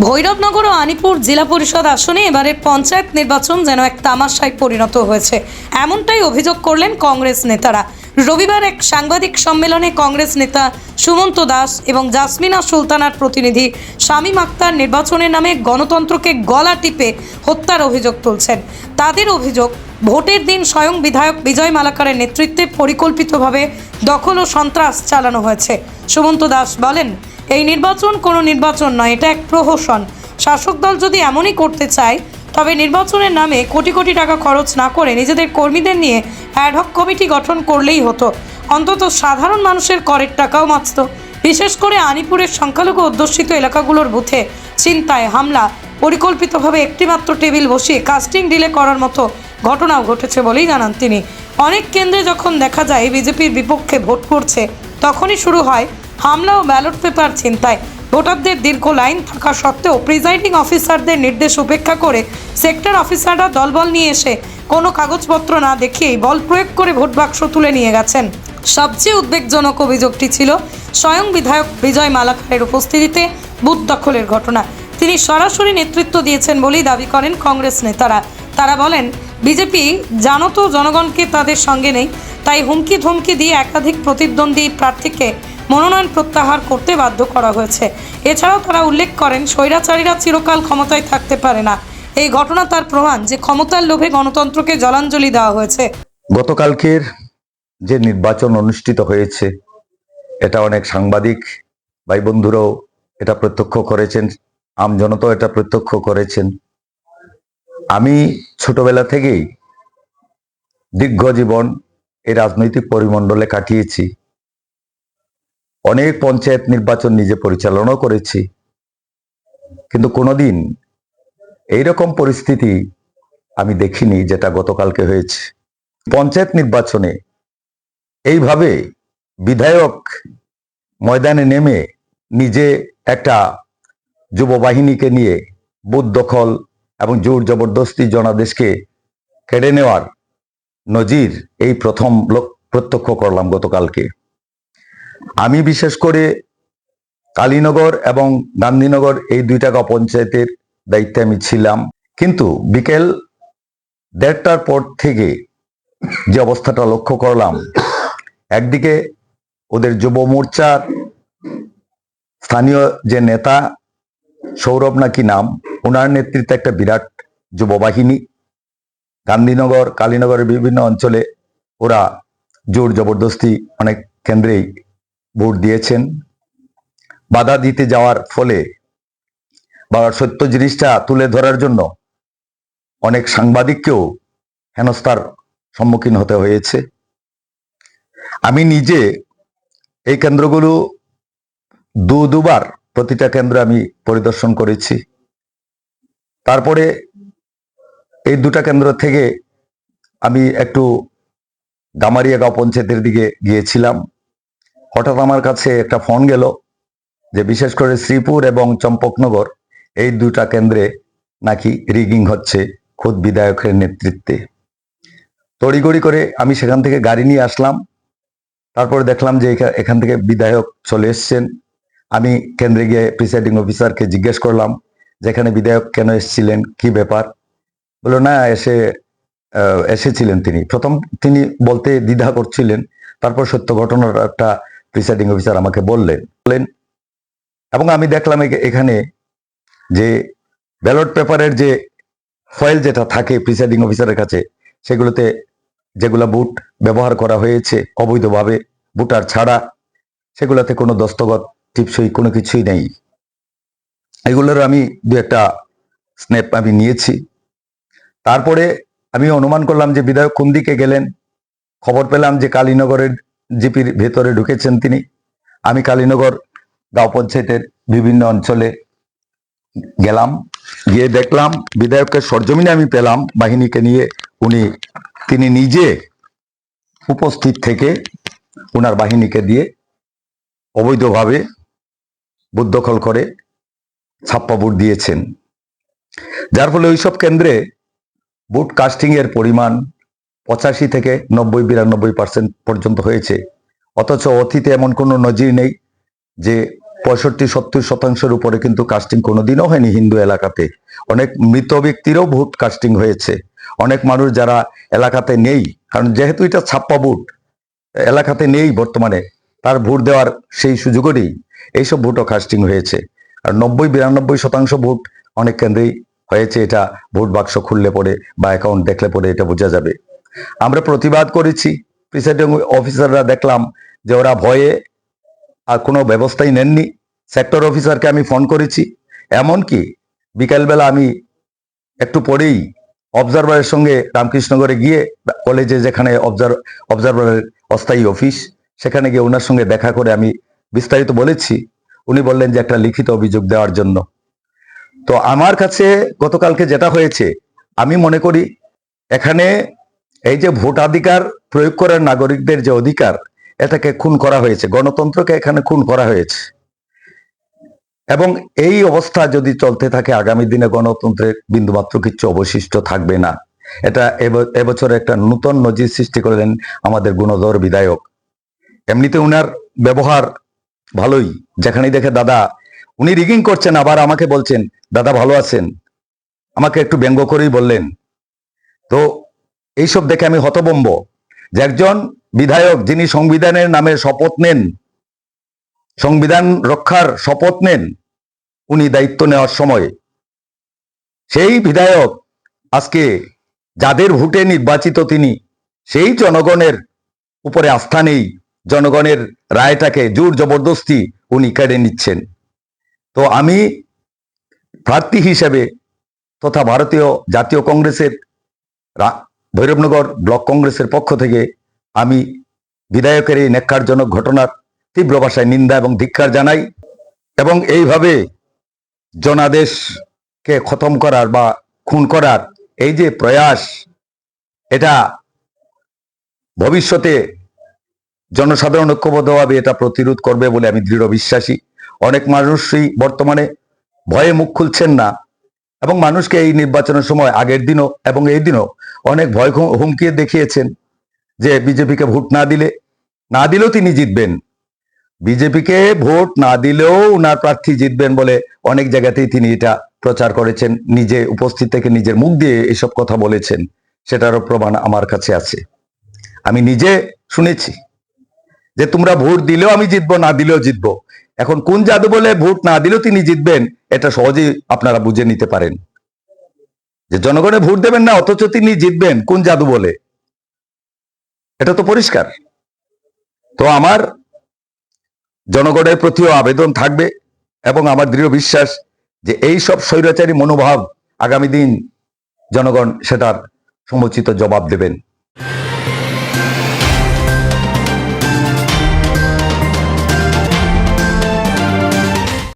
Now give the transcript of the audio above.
ভৈরবনগর ও আনিপুর জেলা পরিষদ আসনে এবারের পঞ্চায়েত নির্বাচন যেন এক তামাশায় পরিণত হয়েছে। এমনটাই অভিযোগ করলেন কংগ্রেস নেতারা। রবিবার এক সাংবাদিক সম্মেলনে কংগ্রেস নেতা সুমন্ত দাস এবং জাসমিনা সুলতানার প্রতিনিধি শামীম আক্তার নির্বাচনের নামে গণতন্ত্রকে গলা টিপে হত্যার অভিযোগ তুলছেন। তাদের অভিযোগ, ভোটের দিন স্বয়ং বিধায়ক বিজয় মালাকারের নেতৃত্বে পরিকল্পিতভাবে দখল ও সন্ত্রাস চালানো হয়েছে। সুমন্ত দাস বলেন এই নির্বাচন কোনো নির্বাচন নয়, এটা এক প্রহসন। শাসক দল যদি এমনই করতে চায়, তবে নির্বাচনের নামে কোটি কোটি টাকা খরচ না করে নিজেদের কর্মীদের নিয়ে অ্যাডহক কমিটি গঠন করলেই হতো। অন্তত সাধারণ মানুষের করের টাকাও বাঁচত। বিশেষ করে আনিপুরের সংখ্যালঘু অধ্যুষিত এলাকাগুলোর বুথে চিন্তায় হামলা, পরিকল্পিতভাবে একটিমাত্র টেবিল বসিয়ে কাস্টিং ডিলে করার মতো ঘটনাও ঘটেছে বলেই জানান তিনি। অনেক কেন্দ্রে যখন দেখা যায় বিজেপির বিপক্ষে ভোট করছে তখনই শুরু হয় হামলা ও ব্যালট পেপার ছিনতাই। ভোটারদের দীর্ঘ লাইন থাকা সত্ত্বেও প্রিজাইডিং অফিসারদের নির্দেশ উপেক্ষা করে সেক্টর অফিসাররা দলবল নিয়ে এসে কোনো কাগজপত্র না দেখিয়েই বল প্রয়োগ করে ভোট বাক্স তুলে নিয়ে গেছেন। সবচেয়ে উদ্বেগজনক অভিযোগটি ছিল স্বয়ং বিধায়ক বিজয় মালাকারের উপস্থিতিতে বুথ দখলের ঘটনা। তিনি সরাসরি নেতৃত্ব দিয়েছেন বলেই দাবি করেন কংগ্রেস নেতারা। তারা বলেন, বিজেপি জানো তো জনগণকে তাদের সঙ্গে নেই, তাই হুমকি ধমকি দিয়ে একাধিক প্রতিদ্বন্দ্বী প্রার্থীকে মনোনয়ন প্রত্যাহার করতে বাধ্য করা হয়েছে। এছাড়াও তারা উল্লেখ করেন, স্বৈরাচারীরা চিরকাল ক্ষমতায় থাকতে পারে না। এই ঘটনা তার প্রমাণ যে ক্ষমতার লোভে গণতন্ত্রকে জলাঞ্জলি দেওয়া হয়েছে। গতকালকের যে নির্বাচন অনুষ্ঠিত হয়েছে, এটা অনেক সাংবাদিক ভাই বন্ধুরাও এটা প্রত্যক্ষ করেছেন, আমজনতাও এটা প্রত্যক্ষ করেছেন। আমি ছোটবেলা থেকেই দীর্ঘ জীবন এই রাজনৈতিক পরিমণ্ডলে কাটিয়েছি। অনেক পঞ্চায়েত নির্বাচন নিজে পরিচালনাও করেছি। কিন্তু কোনোদিন এইরকম পরিস্থিতি আমি দেখিনি যেটা গতকালকে হয়েছে। পঞ্চায়েত নির্বাচনে এইভাবে বিধায়ক ময়দানে নেমে নিজে একটা যুব বাহিনীকে নিয়ে বুথ দখল এবং জোর জবরদস্তি জনাদেশকে কেড়ে নেওয়ার নজির এই প্রথম লোক প্রত্যক্ষ করলাম গতকালকে। আমি বিশেষ করে কালীনগর এবং গান্ধীনগর এই দুই টাকা পঞ্চায়েতের দায়িত্বে আমি ছিলাম। কিন্তু বিকেল দেড়টার পর থেকে যে অবস্থাটা লক্ষ্য করলাম, একদিকে ওদের যুব মোর্চার স্থানীয় যে নেতা সৌরভ নাকি নাম, ওনার নেতৃত্বে একটা বিরাট যুব বাহিনী, গান্ধীনগর, কালীনগরের বিভিন্ন অঞ্চলে ওরা জোর জবরদস্তি অনেক কেন্দ্রেই ভোট দিয়েছেন। বাধা দিতে যাওয়ার ফলে বা সত্য জিনিসটা তুলে ধরার জন্য অনেক সাংবাদিককেও হেনস্থার সম্মুখীন হতে হয়েছে। আমি নিজে এই কেন্দ্রগুলো দু দুবার প্রতিটা কেন্দ্র আমি পরিদর্শন করেছি। তারপরে এই দুটা কেন্দ্র থেকে আমি একটু গামারিয়াগাঁও পঞ্চায়েতের দিকে গিয়েছিলাম। হঠাৎ আমার কাছে একটা ফোন গেল যে বিশেষ করে শ্রীপুর এবং চম্পকনগর, এই দুটা কেন্দ্রে নাকি রিগিং হচ্ছে খোদ বিধায়কের নেতৃত্বে। তড়িগড়ি করে আমি সেখান থেকে গাড়ি নিয়ে আসলাম। তারপরে দেখলাম যে এখা- এখান থেকে বিধায়ক চলে এসছেন। আমি কেন্দ্রে গিয়ে প্রিসাইডিং অফিসারকে জিজ্ঞেস করলাম, যেখানে বিধায়ক কেন এসেছিলেন? কি ব্যাপার? বলল, না, এসে এসেছিলেন তিনি। প্রথম তিনি বলতে দ্বিধা করছিলেন। তারপর সত্য ঘটনার একটা প্রিসাইডিং অফিসার আমাকে বললেন বললেন, এবং আমি দেখলাম এখানে যে ব্যালট পেপারের যে ফয়েল যেটা থাকে প্রিসাইডিং অফিসারের কাছে, সেগুলোতে যেগুলা বুট ব্যবহার করা হয়েছে অবৈধভাবে বুটার ছাড়া, সেগুলোতে কোনো দস্তগত টিপসই, কোনো কিছুই নেই। এগুলোর আমি দু একটা স্ন্যাপ আমি নিয়েছি। তারপরে আমি অনুমান করলাম যে বিধায়ক কোন দিকে গেলেন, খবর পেলাম যে কালীনগরের জিপির ভেতরে ঢুকেছেন তিনি। আমি কালীনগর গাঁও পঞ্চায়েতের বিভিন্ন অঞ্চলে গেলাম, গিয়ে দেখলাম, বিধায়ককে সরজমিনে আমি পেলাম, বাহিনীকে নিয়ে উনি, তিনি নিজে উপস্থিত থেকে ওনার বাহিনীকে দিয়ে অবৈধভাবে বুথ দখল করে ছাপ্পা ভোট দিয়েছেন। যার ফলে ওইসব কেন্দ্রে বুট কাস্টিংয়ের পরিমাণ পঁচাশি থেকে নব্বই, বিরানব্বই পার্সেন্ট পর্যন্ত হয়েছে। অথচ অতীতে এমন কোনো নজির নেই যে পঁয়ষট্টি, সত্তর শতাংশের উপরে কিন্তু কাস্টিং কোনোদিনও হয়নি হিন্দু এলাকাতে। অনেক মৃত ব্যক্তিরও ভোট কাস্টিং হয়েছে। অনেক মানুষ যারা এলাকাতে নেই, কারণ যেহেতু এটা ছাপ্পা ভোট এলাকাতে নেই বর্তমানে, তার ভোট দেওয়ার সেই সুযোগও নেই। এইসব ভোটও কাস্টিং হয়েছে। আর নব্বই, বিরানব্বই শতাংশ ভোট অনেক কেন্দ্রেই হয়েছে, এটা ভোট বাক্স খুললে পরে বা অ্যাকাউন্ট দেখলে পরে এটা বোঝা যাবে। আমরা প্রতিবাদ করেছি। প্রিসাইডিং অফিসাররা দেখলাম যে ওরা ভয়ে আর কোনো ব্যবস্থাই নেননি। সেক্টর অফিসারকে আমি ফোন করেছি। এমনকি বিকালবেলা আমি একটু পরেই অবজারভারের সঙ্গে রামকৃষ্ণগরে গিয়ে কলেজে যেখানে অবজার অবজারভারের অস্থায়ী অফিস সেখানে গিয়ে ওনার সঙ্গে দেখা করে আমি বিস্তারিত বলেছি। উনি বললেন যে একটা লিখিত অভিযোগ দেওয়ার জন্য। তো আমার কাছে গতকালকে যেটা হয়েছে, আমি মনে করি এখানে এই যে ভোটাধিকার প্রয়োগ করার নাগরিকদের যে অধিকার, এটাকে খুন করা হয়েছে, গণতন্ত্রকে এখানে খুন করা হয়েছে। এবং এই অবস্থা যদি চলতে থাকে, আগামী দিনে গণতন্ত্রের বিন্দুমাত্র কিছু অবশিষ্ট থাকবে না। এটা এব- এবছর একটা নূতন নজির সৃষ্টি করলেন আমাদের গুণধর বিধায়ক। এমনিতে উনার ব্যবহার ভালোই। যেখানেই দেখে, দাদা, উনি রিগিং করছেন, আবার আমাকে বলছেন, দাদা, ভালো আছেন। আমাকে একটু ব্যঙ্গ করেই বললেন তো এইসব দেখে আমি হতবম্ব যে একজন বিধায়ক যিনি সংবিধানের নামে শপথ নেন, সংবিধান রক্ষার শপথ নেন, উনি দায়িত্ব নেওয়ার সময় সেই বিধায়ক আজকে যাদের ভোটে নির্বাচিত তিনি, সেই জনগণের উপরে আস্থা নেই, জনগণের রায়টাকে জোর জবরদস্তি উনি কেড়ে নিচ্ছেন। তো আমি প্রার্থী হিসেবে তথা ভারতীয় জাতীয় কংগ্রেসের ভৈরবনগর ব্লক কংগ্রেসের পক্ষ থেকে আমি বিধায়কের এই নেককারজনক ঘটনার তীব্র ভাষায় নিন্দা এবং ধিক্ষার জানাই এবং এইভাবে জনাদেশকে খতম করার বা খুন করার এই যে প্রয়াস, এটা ভবিষ্যতে জনসাধারণ ঐক্যবদ্ধভাবে এটা প্রতিরোধ করবে বলে আমি দৃঢ় বিশ্বাসী। অনেক মানুষই বর্তমানে ভয়ে মুখ খুলছেন না এবং মানুষকে এই নির্বাচনের সময় আগের দিনও এবং এই দিনও অনেক ভয় হুম- হুমকি দেখিয়েছেন যে বিজেপিকে ভোট না দিলে, না দিলেও তিনি জিতবেন। বিজেপিকে ভোট না দিলেও উনার প্রার্থী জিতবেন বলে অনেক জায়গাতেই তিনি এটা প্রচার করেছেন, নিজে উপস্থিত থেকে নিজের মুখ দিয়ে এসব কথা বলেছেন, সেটারও প্রমাণ আমার কাছে আছে। আমি নিজে শুনেছি যে তোমরা ভোট দিলেও আমি জিতবো, না দিলেও জিতবো। এখন কোন জাদু বলে ভোট না দিলেও তিনি জিতবেন, এটা সহজেই আপনারা বুঝে নিতে পারেন। যে জনগণে ভোট দেবেন না, অথচ তিনি জিতবেন, কোন জাদু বলে? এটা তো পরিষ্কার। তো আমার জনগণের প্রতিও আবেদন থাকবে এবং আমার দৃঢ় বিশ্বাস যে এই সব স্বৈরাচারী মনোভাব আগামী দিন জনগণ সেটার সমুচিত জবাব দেবেন।